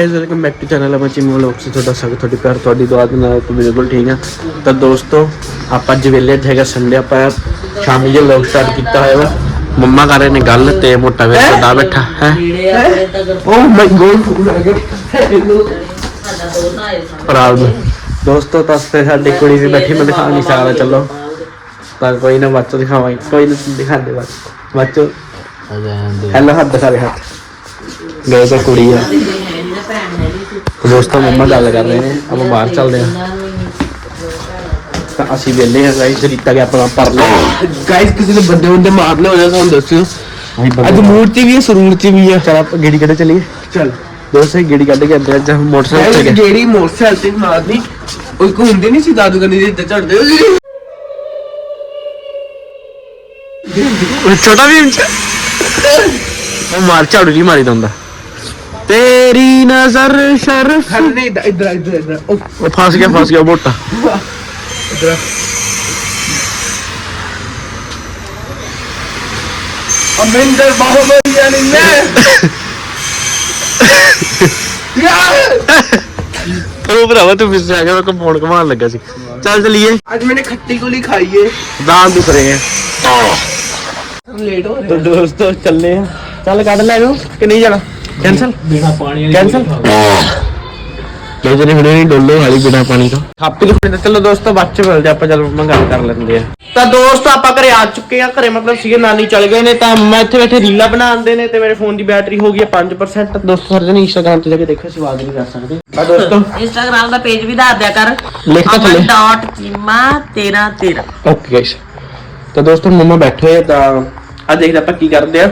Guys welcome back to channel ਅਮਚੀ ਮੋਲੋਕ ਸੇ ਤੁਹਾਡਾ ਸਵਾਗਤ ਤੁਹਾਡੀ ਪਿਆਰ ਤੁਹਾਡੀ ਦੁਆ ਦੇ ਨਾਲ ਤਾਂ ਬਿਲਕੁਲ ਠੀਕ ਆ। ਤਾਂ ਦੋਸਤੋ ਆਪਾਂ ਅੱਜ ਵੇਲੇ ਹੈਗਾ ਸੰਡੇ ਆਪਾਂ ਸ਼ਾਮੀ ਜੇ ਵਲੌਗ ਸਟਾਰਟ ਕੀਤਾ ਹੋਇਆ ਵਾ ਮੰਮਾ ਕਰ ਰਹੇ ਨੇ ਗੱਲ ਤੇ ਮੋਟਾ ਵੇ ਦਾ ਬੈਠਾ ਹੈ? ਓ ਮਾਈ ਗੋਡ ਪ੍ਰਾਊਡ ਦੋਸਤੋ ਤਾਂ ਤੇ ਸਾਡੀ ਕੁੜੀ ਵੀ ਬੈਠੀ ਮੈਂ ਦਿਖਾ ਨਹੀਂ ਸਕਦਾ ਚੱਲੋ। ਤਾਂ ਕੋਈ ਨਾ ਬੱਚੋ ਦਿਖਾਵਾਂਗੇ। ਕੋਈ ਨਾ ਦਿਖਾਉਂਦੇ ਬੱਚੋ ਬੱਚੋ ਹੈਲੋ ਹੱਥ ਦਿਖਾ ਦੇ ਹੱਥ। ਗਏ ਤਾਂ ਕੁੜੀ ਆ। ਦੋਸਤੋ ਮੰਮਾ ਗੱਲ ਕਰ ਰਹੇ ਨੇ ਆਪਾਂ ਬਾਹਰ ਚੱਲਦੇ ਆ ਤਾਂ ਅਸੀਂ ਵੇਲੇ ਆ ਗਾਇਸ ਰੀਤਾ ਗਿਆ ਆਪਣਾ ਪਰ ਲਿਆ ਗਾਇਸ ਕਿਸੇ ਨੇ ਬੰਦੇ ਬੰਦੇ ਮਾਰ ਲਿਆ ਹੋਇਆ ਸਾਨੂੰ ਦੱਸਿਓ। ਅੱਜ ਮੂਡ ਵੀ ਹੈ ਸਰੂਰ ਵੀ ਹੈ ਚਲ ਆਪਾਂ ਗੇੜੀ ਕੱਢ ਚਲੀਏ। ਚਲ। ਦੋਸਤੋ ਗੇੜੀ ਕੱਢ ਕੇ ਅੰਦਰ ਅੱਜ ਮੋਟਰਸਾਈਕਲ ਤੇ ਜਿਹੜੀ ਮੋਟਰਸਾਈਕਲ ਤੇ ਮਾਰਦੀ ਉਹ ਕੋ ਹੁੰਦੇ ਨਹੀਂ ਸੀ ਦਾਦੂ ਕੰਨੀ ਦੇ ਚੜਦੇ ਉਹ ਛੋਟਾ ਵੀ ਉਹ ਮਾਰ ਝਾੜੂ ਨਹੀਂ ਮਾਰੀ ਦੰਦਾ ਤੇਰੀ ਨਜ਼ਰ ਸ਼ਰਫ ਹਰ ਨਹੀਂ ਇੱਧਰ ਇੱਧਰ ਇੱਧਰ ਇੱਧਰ ਉਹ ਉਹ ਫਸ ਗਿਆ ਫਸ ਗਿਆ ਮੋਟਾ ਇੱਧਰ ਅਮਰਿੰਦਰ ਬਾਹੁਬਲੀ ਯਾਨੀ ਮੈਂ ਯਾਰ ਉਹ ਭਰਾਵਾ ਤੂੰ ਮਿਸ ਆ ਗਿਆ ਮੈਂ ਫੋਨ ਘਮਾਉਣ ਲੱਗਾ ਸੀ ਚੱਲ ਚਲੀਏ ਅੱਜ ਮੈਨੇ ਖੱਟੀ ਗੋਲੀ ਖਾਈ ਏ ਦਾਨ ਦੁਖ ਰਹੇ ਆ ਲੇਟ ਹੋ तो दोस्तों चलने हैं चल काट ले लो कि ਕੈਨਸਲ ਬਿਨਾ ਪਾਣੀ ਵਾਲੀ ਜਿਹੜੇ ਨਹੀਂ ਡੋਲੋ ਵਾਲੀ ਬਿਨਾ ਪਾਣੀ ਦਾ ਥਾਪੀ ਲਿਖਣੇ ਚਲੋ ਦੋਸਤੋ ਬਾਅਦ ਚ ਮਿਲਦੇ ਆਪਾਂ ਚਲ ਮੰਗਾ ਕਰ ਲੈਂਦੇ ਆ ਤਾਂ ਦੋਸਤੋ ਆਪਾਂ ਘਰੇ ਆ ਚੁੱਕੇ ਆ ਘਰੇ ਮਤਲਬ ਸੀਗੇ ਨਾਨੀ ਚਲ ਗਏ ਨੇ। ਤਾਂ ਮੈਂ ਇੱਥੇ ਬੈਠੇ ਰੀਲਾ ਬਣਾਉਂਦੇ ਨੇ ਤੇ ਮੇਰੇ ਫੋਨ ਦੀ ਬੈਟਰੀ ਹੋ ਗਈ ਹੈ 5% ਦੋਸਤੋ ਹਰ ਜਣ ਇੰਸਟਾਗ੍ਰam ਤੇ ਜਾ ਕੇ ਦੇਖੋ ਸਵਾਦ ਨਹੀਂ ਕਰ ਸਕਦੇ। ਆ ਦੋਸਤੋ। ਇੰਸਟਾਗ੍ਰam ਦਾ ਪੇਜ ਵੀ ਦੱਸ ਦਿਆ ਕਰ। ਲਿਖ ਤਾਂ ਚਲੇ .chima1313 ਓਕੇ ਗਾਇਸ ਤਾਂ ਦੋਸਤੋ ਮੰਮਾ ਬੈਠੇ ਆ ਤਾਂ ਆ ਦੇਖਦੇ ਆਪਾਂ ਕੀ ਕਰਦੇ ਆ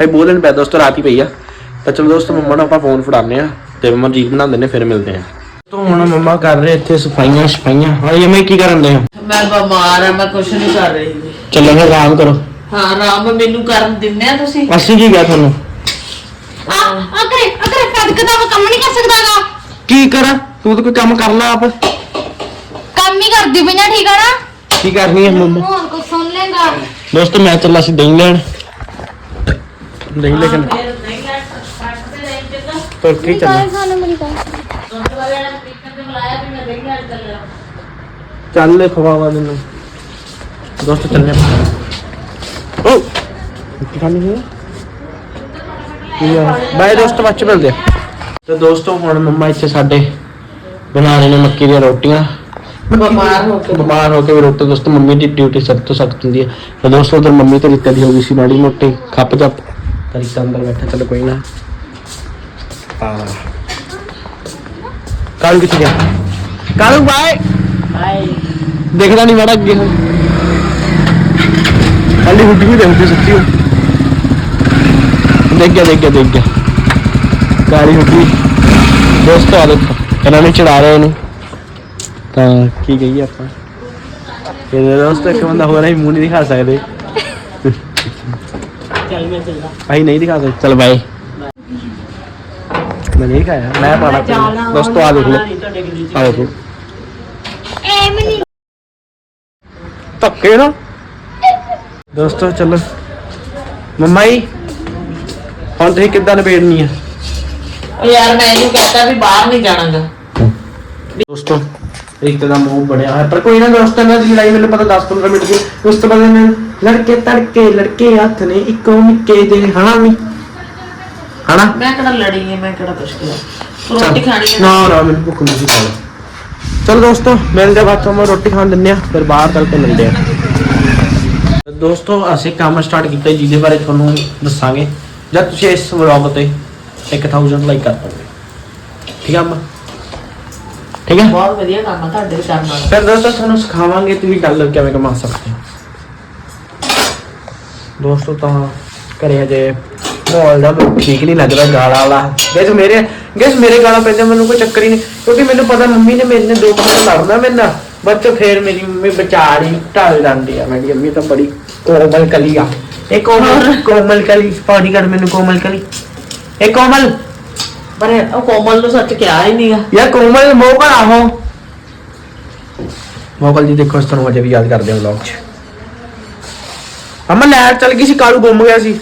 ਇਹ ਬੋਲਣ ਪੈ ਦੋਸਤੋ ਰਾਤ ਹੀ ਪਈ ਆ। ਤਾਂ ਚਲੋ ਦੋਸਤੋ ਮੰਮਾ ਨੂੰ ਆਪਾਂ ਫੋਨ ਫੜਾਉਂਦੇ ਆ ਤੇ ਮੰਮਾ ਜੀ ਬਣਾਉਂਦੇ ਨੇ ਫਿਰ ਮਿਲਦੇ ਆ ਤੋਂ ਹੁਣ ਮੰਮਾ ਕਰ ਰਹੇ ਇੱਥੇ ਸਫਾਈਆਂ ਸਫਾਈਆਂ। ਹਾਂ ਇਹ ਮੈਂ ਕੀ ਕਰਨ ਦੇ ਮੈਂ ਬਿਮਾਰ ਆ ਮੈਂ ਕੁਛ ਨਹੀਂ ਕਰ ਰਹੀ। ਚਲੋ ਫਿਰ ਆਰਾਮ ਕਰੋ। ਹਾਂ ਆਰਾਮ ਮੈਨੂੰ ਕਰਨ ਦਿੰਦੇ ਆ ਤੁਸੀਂ? ਅਸੀਂ ਕੀ ਕਿਹਾ ਤੁਹਾਨੂੰ? ਆ ਅਗਰੇ ਅਗਰੇ ਫੜਕ ਦਾ ਉਹ ਕੰਮ ਨਹੀਂ ਕਰ ਸਕਦਾਗਾ। ਕੀ ਕਰਾਂ? ਤੂੰ ਤਾਂ ਕੋਈ ਕੰਮ ਕਰ ਲੈ ਆਪ। ਕੰਮ ਹੀ ਕਰਦੀ ਪਈਆਂ ਠੀਕ ਆ ਨਾ? ਕੀ ਕਰਨੀ ਹੈ ਮੰਮਾ? ਹੋਰ ਕੁਝ ਸੁਣ ਲੇਗਾ ਦੋਸਤੋ ਮੈਂ ਚੱਲਾ ਸੀ ਦਹੀਂ ਲੈਣ। ਦਹੀਂ ਲੈ ਕੇ ਤੁਰ ਕੇ ਹੀ ਚੱਲਾਂ। ਸਾਨੂੰ ਮੇਰੀ ਗੱਲ ਚੱਲ ਲੈ ਖਵਾਵਾ ਮੈਨੂੰ। ਦੋਸਤ ਚੱਲਨੇ ਆਪਾਂ ਓ! ਕੀ ਖਾਣੀ ਹੈ? ਬਾਏ ਦੋਸਤ ਬੱਚ ਮਿਲਦੇ ਆ। ਤੇ ਦੋਸਤੋ ਹੁਣ ਮੰਮਾ ਇੱਥੇ ਸਾਡੇ ਬਣਾ ਰਹੇ ਨੇ ਮੱਕੀ ਦੀਆਂ ਰੋਟੀਆਂ। ਬਿਮਾਰ ਹੋ ਕੇ। ਬਿਮਾਰ ਹੋ ਕੇ ਵੀ ਰੋਟੀ ਦੋਸਤੋ ਮੰਮੀ ਦੀ ਡਿਊਟੀ ਸਭ ਤੋਂ ਸਖਤ ਹੁੰਦੀ ਹੈ ਤੇ ਦੋਸਤੋ ਉਧਰ ਮੰਮੀ ਤੇ ਰੀਤਾ ਦੀ ਹੋ ਗਈ ਸੀ ਮਾੜੀ ਮੋਟੀ। ਖੱਪ ਜੱਪ ਤੇ ਰੀਤਾ ਅੰਦਰ ਬੈਠਾ ਚਲੋ ਕੋਈ ਨਾ। ਆ। ਕਾਲੂ ਕਿੱਥੇ ਗਿਆ? ਕਾਲੂ ਬਾਏ ਹਾਏ ਦੇਖਦਾ ਨਹੀਂ ਮਾੜਾ ਅੱਗੇ ਨੂੰ ਹਾਲੀ ਹੁੱਡੀ ਵੀ ਦੇਖਦੀ ਸੱਚੀ ਉਹ। ਦੇਖ ਗਿਆ ਦੇਖ ਗਿਆ ਦੇਖ ਗਿਆ। ਕਾਲੀ ਹੁੱਡੀ? ਦੋਸਤੋ ਆ ਦੇਖੋ ਇਹਨਾਂ ਨੇ ਚੜਾ ਰਹੇ ਇਹਨੂੰ। ਤਾਂ ਕੀ ਕਹੀਏ ਆਪਾਂ। ਇਹਦੇ ਦੋਸਤੋ ਇੱਕ ਬੰਦਾ ਹੋਰ ਹੈ ਮੂੰਹ ਨਹੀਂ ਦਿਖਾ ਸਕਦੇ। ਚੱਲ ਮੈਂ ਚੱਲਦਾ। ਭਾਈ ਨਹੀਂ ਦਿਖਾ ਸਕਦੇ। ਚਲ ਬਾਈ ਮੈਂ ਨਹੀਂ ਖਾਇਆ। ਮੈਂ ਪਾਣਾ। ਦੋਸਤੋ ਆ ਦੇਖ ਲੈ। ਆ ਦੇਖੋ। ਐ ਮਨੀ ਧੱਕੇ ਨਾ। ਦੋਸਤੋ ਚਲੋ। ਮੰਮਾ ਜੀ ਹੁਣ ਤੁਸੀਂ ਕਿੱਦਾਂ ਨਿਬੇੜਨੀ ਆ? ਉਹ ਯਾਰ ਮੈਂ ਇਹਨੂੰ ਕਹਤਾ ਵੀ ਬਾਹਰ ਨਹੀਂ ਜਾਣਾਗਾ ਦੋਸਤੋ ਇੱਕ ਦਾ ਮੂੰਹ ਬੜਿਆ ਹੈ ਪਰ ਕੋਈ ਨਾ ਦੋਸਤਾਂ ਨਾਲ ਦੀ ਲੜਾਈ ਮੈਨੂੰ ਪਤਾ 10-15 ਮਿੰਟ ਦੀ। ਉਸ ਤੋਂ ਬਾਅਦ ਇਹਨਾਂ ਲੜਕੇ ਤੜਕੇ ਲੜਕੇ ਹੱਥ ਨੇ ਇੱਕੋ ਨਿੱਕੇ ਦੇ ਹਨਾ ਵੀ। ਹਨਾ? ਮੈਂ ਕਿਹੜਾ ਲੜੀ ਹੈ ਮੈਂ ਕਿਹੜਾ ਕੁਛ ਕਿਹਾ ਤੂੰ ਰੋਟੀ ਖਾਣੀ ਹੈ ਨਾ ਨਾ ਮੈਨੂੰ ਭੁੱਖ ਨਹੀਂ ਸੀ ਖਾਣੀ। ਚਲੋ ਦੋਸਤੋ ਮਿਲਦੇ ਆ ਬਾਅਦ ਚੋਂ ਮੈਂ ਰੋਟੀ ਖਾਣ ਦਿੰਦੇ ਆ ਫਿਰ ਬਾਹਰ ਚੱਲ ਕੇ ਮਿਲਦੇ ਆ ਦੋਸਤੋ ਅਸੀਂ ਕੰਮ ਸਟਾਰਟ ਕੀਤਾ ਜੀ, ਜਿਹਦੇ ਬਾਰੇ ਤੁਹਾਨੂੰ ਦੱਸਾਂਗੇ। ਜਦ ਤੁਸੀਂ ਇਸ ਵਲੌਗ ਤੇ 1000 ਲਾਈਕ ਕਰ ਦੋਗੇ। ਠੀਕ ਆ ਅੰਮਾ? ਠੀਕ ਹੈ ਬਹੁਤ ਵਧੀਆ ਕੰਮ ਆ ਤੁਹਾਡੇ ਵੀ ਕਰਨ ਵਾਲਾ। ਫਿਰ ਦੋਸਤੋ ਤੁਹਾਨੂੰ ਸਿਖਾਵਾਂਗੇ ਤੁਸੀਂ ਗੱਲ ਕਿਵੇਂ ਕਮਾ ਸਕਦੇ ਹੋ। ਦੋਸਤੋ ਤਾਂ ਘਰੇ ਹਜੇ ਮਾਹੌਲ ਦਾ ਮੈਨੂੰ ਠੀਕ ਨਹੀਂ ਲੱਗਦਾ ਗਾਲਾਂ ਵਾਲਾ। ਗੈਸ ਮੇਰੇ ਗੈਸ ਮੇਰੇ ਗਾਲਾਂ ਪੈਂਦੇ ਮੈਨੂੰ ਕੋਈ ਚੱਕਰ ਹੀ ਨਹੀਂ। ਕਿਉਂਕਿ ਮੈਨੂੰ ਪਤਾ ਮੰਮੀ ਨੇ ਮੇਰੇ ਨੇ ਦੋ ਮਿੰਟ ਲੜਨਾ ਮੇਰੇ ਨਾਲ। ਬੱਚੋ ਫੇਰ ਮੇਰੀ ਮੰਮੀ ਵਿਚਾਰੀ ਢਾਲ ਜਾਂਦੀ ਆ। ਮੇਰੀ ਮੰਮੀ ਤਾਂ ਬੜੀ ਕੋਮਲ ਕਲੀ ਆ। ਇਹ ਕੋਮਲ ਕੋਮਲ ਕਲੀ ਪਾਣੀ ਕੱਢ ਮੈਨੂੰ ਕੋਮਲ ਕਲੀ। ਇਹ ਕੋਮਲ। ਪਰ ਉਹ ਕੋਮਲ ਨੂੰ ਸੱਚ ਕਿਹਾ ਹੀ ਨਹੀਂਗਾ ਯਾ ਕੋਮਲ ਮੋਹ ਪਰ ਆਹੋ ਮੋਕਲ ਜੀ ਦੇਖੋ ਇਸ ਤੁਹਾਨੂੰ ਅਜੇ ਵੀ ਯਾਦ ਕਰਦੇ ਹਾਂ ਵਲੌਗ 'ਚ। ਅਮਨ ਲੈਟ ਚਲ ਗਈ ਸੀ ਕਾਲੂ ਗੁੰਮ ਗਿਆ ਸੀ।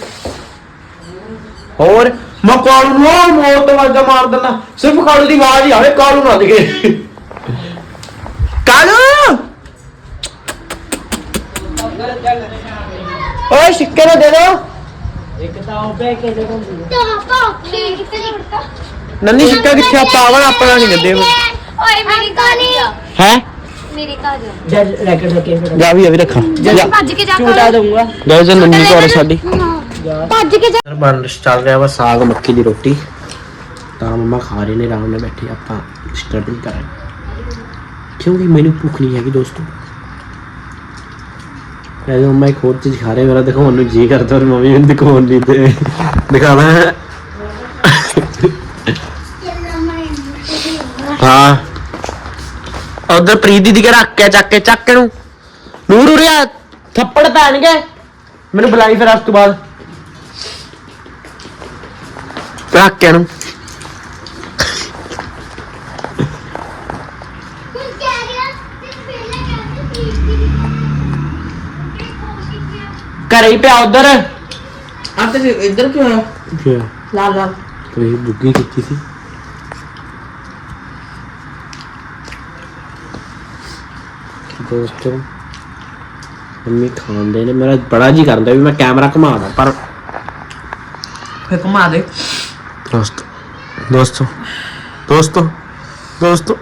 ਹੋਰ ਮੈਂ ਕਾਲੂ ਨੂੰ ਉਹ ਮੋੜ ਤੋਂ ਵਾਜਾ ਮਾਰ ਦਿੰਦਾ। ਸਿਰਫ ਕਾਲੂ ਦੀ ਆਵਾਜ਼ ਹੀ ਆਵੇ ਕਾਲੂ ਨਾ ਦਿਖੇ। ਕਾਲੂ! ਓਏ ਸਿੱਕੇ ਨਾ ਦੇ ਦੋ ਨੰਨੀ ਸਿੱਕਾ ਕਿੱਥੇ ਆ? ਪਾਵਨ ਆਪਣਾ ਨਹੀਂ ਦਿੰਦੇ ਓਏ ਮੇਰੀ ਕਾਲੀ ਹੈ? ਮੇਰੀ ਕਾਲੀ ਜਾ ਵੀ ਅਭੀ ਰੱਖਾਂ। ਜਾ। ਭੱਜ ਕੇ ਜਾ ਝੂਟਾ ਦਊਂਗਾ। ਗਾਇਸ ਨੰਨੀ ਕੋਲ ਸਾਡੀ ਭੱਜ ਕੇ ਜਾ ਬਣ ਚੱਲ ਰਿਹਾ ਵਾ ਸਾਗ ਮੱਕੀ ਦੀ ਰੋਟੀ। ਤਾਂ ਮੰਮਾ ਖਾ ਰਹੇ ਨੇ ਆਰਾਮ ਨਾਲ ਬੈਠੇ ਆਪਾਂ ਡਿਸਟਰਬ ਕਰ ਰਹੇ। ਕਿਉਂਕਿ ਮੈਨੂੰ ਭੁੱਖ ਨਹੀਂ ਹੈਗੀ ਦੋਸਤੋ। ਇਹ ਮੰਮਾ ਇੱਕ ਹੋਰ ਚੀਜ਼ ਖਾ ਰਹੇ ਮੇਰਾ ਦਿਖਾਉਣ ਨੂੰ ਜੀ ਕਰਦਾ ਔਰ ਮੰਮੀ ਮੈਨੂੰ ਦਿਖਾਉਣ ਨਹੀਂ ਤੇ ਦਿਖਾਣਾ ਹੈ। ਹਾਂ। ਉਧਰ ਪ੍ਰੀਤ ਦੀਦੀ ਕੇ ਰੱਖ ਕੇ ਚੱਕ ਕੇ ਚੱਕ ਨੂੰ ਨੂਰ ਉਰਿਆ ਥੱਪੜ ਪੈਣਗੇ। ਮੈਨੂੰ ਬੁਲਾਈ ਫਿਰ ਉਸ ਤੋਂ ਬਾਅਦ। ਰੱਖ ਕੇ ਨੂੰ ਘਰੇ ਹੀ ਪਿਆ ਉਧਰ। ਆ ਤੇ ਇੱਧਰ ਕਿਉਂ ਆਇਆ ਲਾਲ ਲਾਲ ਕੋਈ ਬੁੱਗੀ ਕੀਤੀ ਸੀ। ਦੋਸਤੋ ਮੰਮੀ ਖਾਂਦੇ ਨੇ। ਮੇਰਾ ਬੜਾ ਜੀ ਕਰਦਾ ਵੀ ਮੈਂ ਕੈਮਰਾ ਘੁਮਾਦਾ ਪਰ ਫੇ ਘੁਮਾ ਦੇ। ਦੋਸਤੋ ਦੋਸਤੋ ਦੋਸਤੋ ਦੋਸਤੋ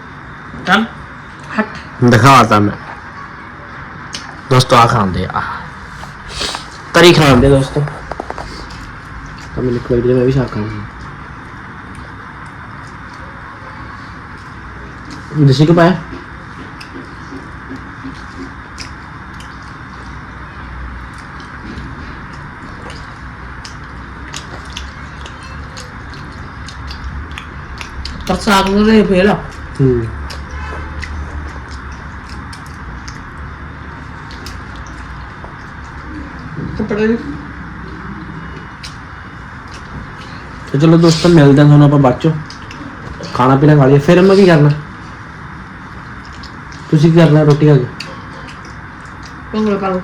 ਚੱਲ ਹਟ ਦਿਖਾਤਾ ਮੈਂ ਦੋਸਤੋ ਆ ਖਾਂਦੇ ਆ ਤਰੀ ਖਾਂਦੇ ਦੋਸਤੋ ਤਾਂ ਮੈਨੂੰ ਕੋਈ ਦੇ ਮੈਂ ਵੀ ਸਾਖ ਖਾਂਗਾ ਦੇਸੀ ਕੋ ਪਾਇਆ ਸਾਗ ਨੂੰ ਦੇ ਫੇਲ ਹੂੰ। ਕੱਪੜੇ ਤੇ ਚਲੋ ਦੋਸਤੋ ਮਿਲਦੇ ਹਾਂ ਤੁਹਾਨੂੰ ਆਪਾਂ ਬਾਅਦ ਚੋਂ। ਖਾਣਾ ਪੀਣਾ ਖਾ ਲਿਆ ਫਿਰ ਮੈਂ ਕੀ ਕਰਨਾ? ਤੁਸੀਂ ਕੀ ਕਰਨਾ ਰੋਟੀ ਖਾ ਕੇ? ਪੰਗਲ ਕਰ ਲਓ।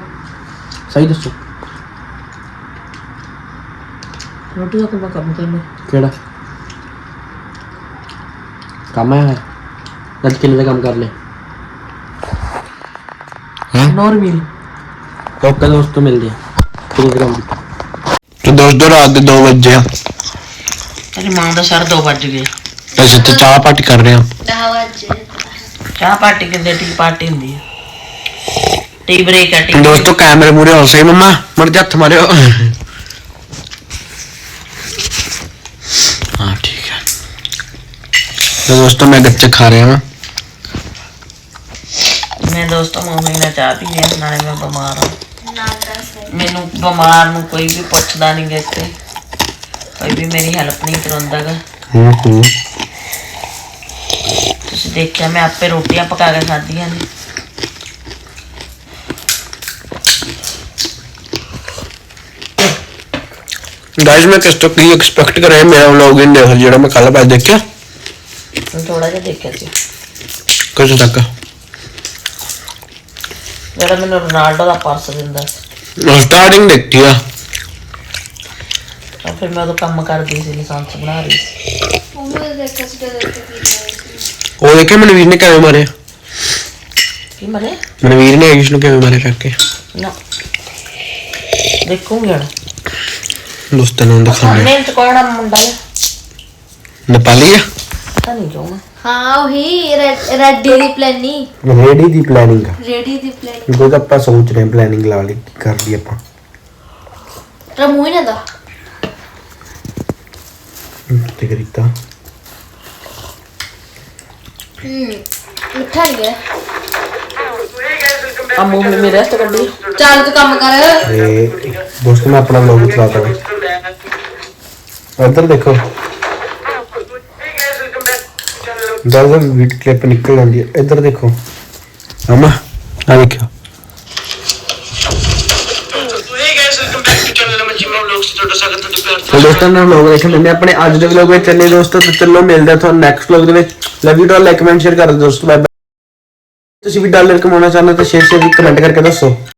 ਸਹੀ ਦੱਸੋ। ਰੋਟੀ ਦਾ ਕੰਮ ਕਰਨਾ। ਕਿਹੜਾ? ਕੰਮ ਆਇਆ ਹੈ ਅੱਜ ਕਿੰਨੇ ਦਾ ਕੰਮ ਕਰ ਲਿਆ ਨੌਰ ਮੀਲ ਓਕੇ ਦੋਸਤੋ ਮਿਲਦੇ ਆ। ਕਿੰਨੇ ਦਾ ਕੰਮ ਕੀਤਾ? ਤੇ ਦੋਸਤੋ ਰਾਤ ਦੇ 2 ਵਜੇ ਆ। ਤੇਰੀ ਮਾਂ ਦਾ ਸਰ 2 ਵੱਜ ਗਏ। ਅਸੀਂ ਤੇ ਚਾਹ ਪਾਰਟੀ ਕਰ ਰਹੇ ਆ। ਚਾਹ ਪਾਰਟੀ ਕਿੰਦੇ? ਟੀ ਪਾਰਟੀ ਹੁੰਦੀ ਹੈ ਟੀ ਬ੍ਰੇਕ ਆ ਟੀ ਦੋਸਤੋ ਕੈਮਰੇ ਮੂਰੇ ਹੋ ਸਹੀ ਮੰਮਾ? ਮਰ ਜਾ ਹੱਥ ਮਾਰਿਓ ਹਾਂ ਠੀਕ ਹੈ ਤੇ ਦੋਸਤੋ ਮੈਂ ਗੱਚਕ ਖਾ ਰਿਹਾ ਹਾਂ ਮੈਂ ਦੋਸਤੋ ਮੰਮੀ ਨਾਲ ਚਾਹ ਪੀ ਲਿਆ ਨਾਲੇ ਮੈਂ ਬਿਮਾਰ ਹਾਂ। ਮੈਨੂੰ ਬਿਮਾਰ ਨੂੰ ਕੋਈ ਵੀ ਪੁੱਛਦਾ ਨਹੀਂ ਗਾ ਇੱਥੇ। ਕੋਈ ਵੀ ਮੇਰੀ ਹੈਲਪ ਨਹੀਂ ਕਰਾਉਂਦਾ ਗਾ। ਹੂੰ ਹੂੰ। ਤੁਸੀਂ ਦੇਖਿਆ ਮੈਂ ਆਪੇ ਰੋਟੀਆਂ ਪਕਾ ਕੇ ਖਾਧੀਆਂ ਨੇ। ਗਾਇਸ ਮੈਂ ਕਿਸ ਤੋਂ ਕੀ ਐਕਸਪੈਕਟ ਕਰ ਰਿਹਾ ਮੇਰਾ ਵਲੌਗ ਇਨ ਦੇਖ ਜਿਹੜਾ ਮੈਂ ਕੱਲ ਬਾਅਦ ਦੇਖਿਆ? ਹੁਣ ਥੋੜਾ ਜਿਹਾ ਦੇਖਿਆ ਸੀ। ਕਦੋਂ ਤੱਕ? ਜਿਹੜਾ ਮੈਨੂੰ ਰੋਨਾਲਡੋ ਦਾ ਪਰਸ ਦਿੰਦਾ ਸੀ। ਸਟਾਰਟਿੰਗ ਦੇਖੀ ਆ। ਤਾਂ ਫਿਰ ਮੈਂ ਉਦੋਂ ਕੰਮ ਕਰਦੀ ਸੀ ਲਾਇਸੈਂਸ ਬਣਾ ਰਹੀ ਸੀ। ਉਹ ਦੇਖਿਆ ਮਨਵੀਰ ਨੇ ਕਿਵੇਂ ਮਾਰਿਆ? ਕੀ ਮਰੇ ਮਨਵੀਰ ਨੇ ਆਯੁਸ਼ ਨੂੰ ਕਿਵੇਂ ਮਾਰਿਆ ਕਰਕੇ? ਨਾ। ਦੇਖੂੰਗੀ ਹੁਣ। ਦੋਸਤਾਂ ਨੂੰ ਦਿਖਾਉਂਦੇ ਸਾਹਮਣੇ ਚ ਕੋਣਾ ਮੁੰਡਾ? ਹੈ ਨੇਪਾਲੀ ਆ? ਪਤਾ ਨਹੀਂ ਕਿਉਂ ਹਾਂ ਉਹੀ ਰੈਡੀ ਦੀ ਪਲੈਨੀ ਰੇਡੀ ਦੀ ਪਲੈਨਿੰਗ ਰੈਡੀ ਦੀ ਪਲੈਨੀ ਕੋਈ ਤਾਂ ਆਪਾਂ ਸੋਚ ਰਹੇ ਪਲੈਨਿੰਗ ਲਾ ਲਈ ਕਰ ਲਈ ਆਪਾਂ ਤੇਰਾ ਮੂੰਹ ਹੀ ਨਾ ਦਾ ਤੇ ਕਰੀਤਾ ਹੂੰ ਮਿੱਠਾ ਨਹੀਂ ਹੈ ਆ ਮੂੰਹ ਮੇਰੇ ਰੈਸਟ ਕੱਢੀ ਚੱਲ ਤੂੰ ਕੰਮ ਕਰ ਤੇ ਦੋਸਤੋ ਮੈਂ ਆਪਣਾ ਵਲੌਗ ਚਲਾਤਾ ਹਾਂ ਇੱਧਰ ਦੇਖੋ ਦਸ ਦਸ ਵੀਟ ਕਲਿੱਪ ਨਿਕਲ ਜਾਂਦੀ ਹੈ। ਇੱਧਰ ਦੇਖੋ। ਅਮਾ ਆ ਦੇਖਿਓ। ਦੋਸਤਾਂ ਨਾਲ ਵਲੌਗ ਦੇਖਣ ਆਪਣੇ ਅੱਜ ਦੇ ਵਲੌਗ ਵਿੱਚ ਚੱਲੇ ਚਲੋ ਮਿਲਦੇ ਆ ਤੁਹਾਨੂੰ ਨੈਕਸਟ ਵਲੌਗ ਦੇ ਵਿੱਚ। ਲਵ ਯੂ ਡਾਲ ਲਾਈਕ ਕਮੈਂਟ ਸ਼ੇਅਰ ਕਰ ਦੋਸਤੋ। ਬਾਏ ਬਾਏ ਤੁਸੀਂ ਵੀ ਡਾਲਰ ਕਮਾਉਣਾ ਚਾਹੁੰਦੇ ਹੋ ਤਾਂ ਸ਼ੇਅਰ ਸ਼ੇਅਰ ਕਮੈਂਟ ਕਰਕੇ ਦੱਸੋ।